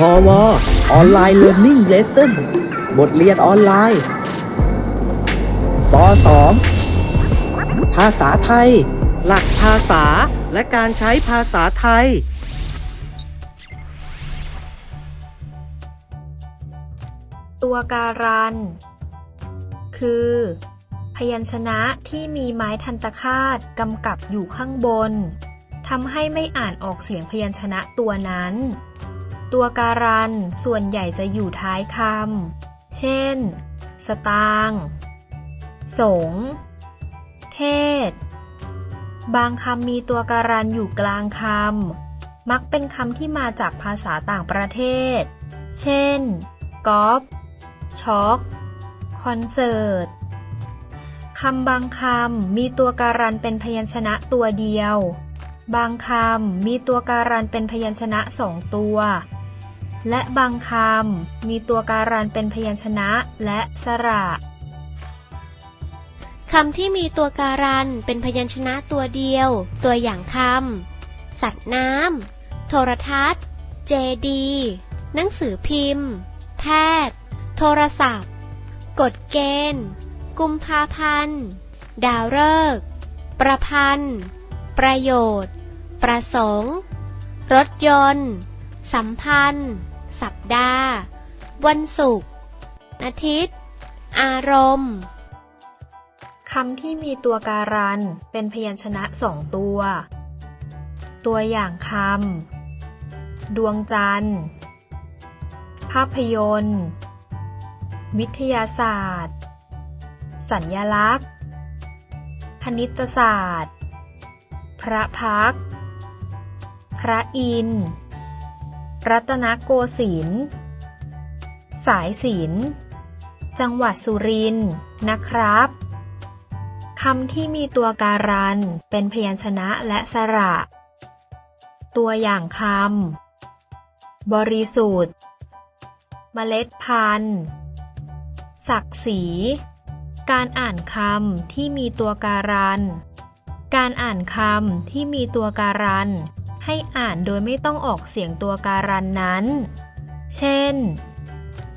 พอวออนไลน์เรียน i ิ g เลสเซ่นบทเรียนออนไลน์ป .2 ภาษาไทย หลักภาษาและการใช้ภาษาไทย ตัวการัน คือ พยัญชนะที่มีไม้ทันตคาตกำกับอยู่ข้างบนทำให้ไม่อ่านออกเสียงพยัญชนะตัวนั้น ตัวการันส่วนใหญ่จะอยู่ท้ายคำ เช่น สตาง สง เทศ บางคำมีตัวการันอยู่กลางคำ มักเป็นคำที่มาจากภาษาต่างประเทศ เช่นกอล์ฟช็อก คอนเสิร์ต คำบางคำมีตัวการันเป็นพยัญชนะตัวเดียว บางคำมีตัวการันเป็นพยัญชนะสองตัว และบางคำมีตัวการันเป็นพยัญชนะและสระคำที่มีตัวการันเป็นพยัญชนะตัวเดียว ตัวอย่างคำสัตว์น้ำโทรทัศน์ เจดี หนังสือพิมพ์ แพทย์ โทรศัพท์ กฎเกณฑ์ กุมภาพันธ์ ดาวฤกษ์ประพันธ์ ประโยชน์ ประสงค์ รถยนต์ สัมพันธ์ สัปดาห์ วันศุกร์ อาทิตย์ อารมณ์ คำที่มีตัวการัน เป็นพยัญชนะสองตัว ตัวอย่างคำ ดวงจันทร์ ภาพยนตร์ วิทยาศาสตร์ สัญญลักษณ์ คณิตศาสตร์ พระพักตร์พระอินทร์ รัตนโกสินทร์สายสินจังหวัดสุรินทร์นะครับคำที่มีตัวการัน เป็นพยัญชนะและสระ ตัวอย่างคำ บริสุทธิ์ เมล็ดพันธุ์ศักดิ์ศรี การอ่านคำที่มีตัวการัน การอ่านคำที่มีตัวการัน ให้อ่านโดยไม่ต้องออกเสียงตัวการันนั้น เช่น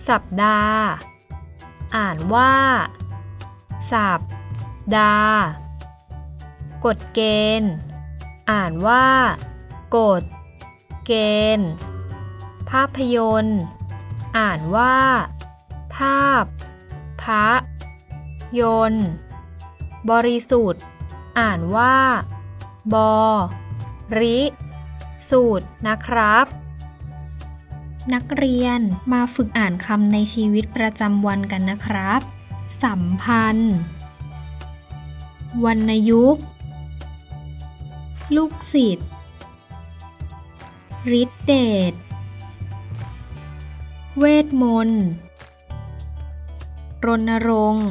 สัปดาห์ อ่านว่า สับดากฎเกณฑ์ อ่านว่ากฎเกณฑ์ ภาพยนตร์ อ่านว่า ภาพ พระ ยนต์ บริสุทธิ์ อ่านว่า บอริ สูตรนะครับ นักเรียนมาฝึกอ่านคำในชีวิตประจำวันกันนะครับ สัมพันธ์วรรณยุกต์ลูกศิษย์ฤทธิเดชเวทมนต์รณรงค์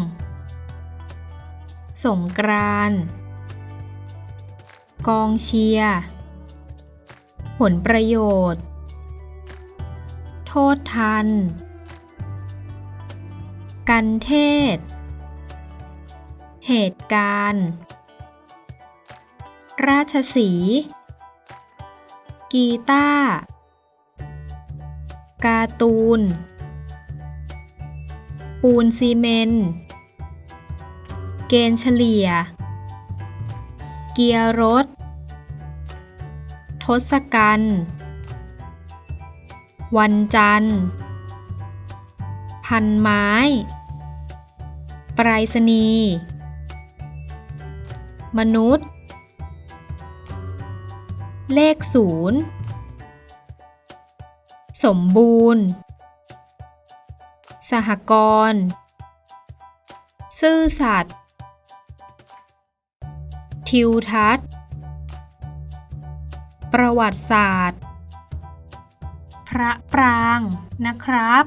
สงกรานต์กองเชียร์ ผลประโยชน์ โทษทัน กันเทศ เหตุการณ์ ราชสี กีตาร์การ์ตูน ปูนซีเมนเกณฑ์เฉลี่ย เกียร์รถ ทศกัณฐ์วันจันทร์ พันไม้ ปรษณีย์ มนุษย์ เลขศูนย์สมบูรณ์ สหกรณ์ ซื่อสัตย์ทิวทัศน์ ประวัติศาสตร์ พระปรางนะครับ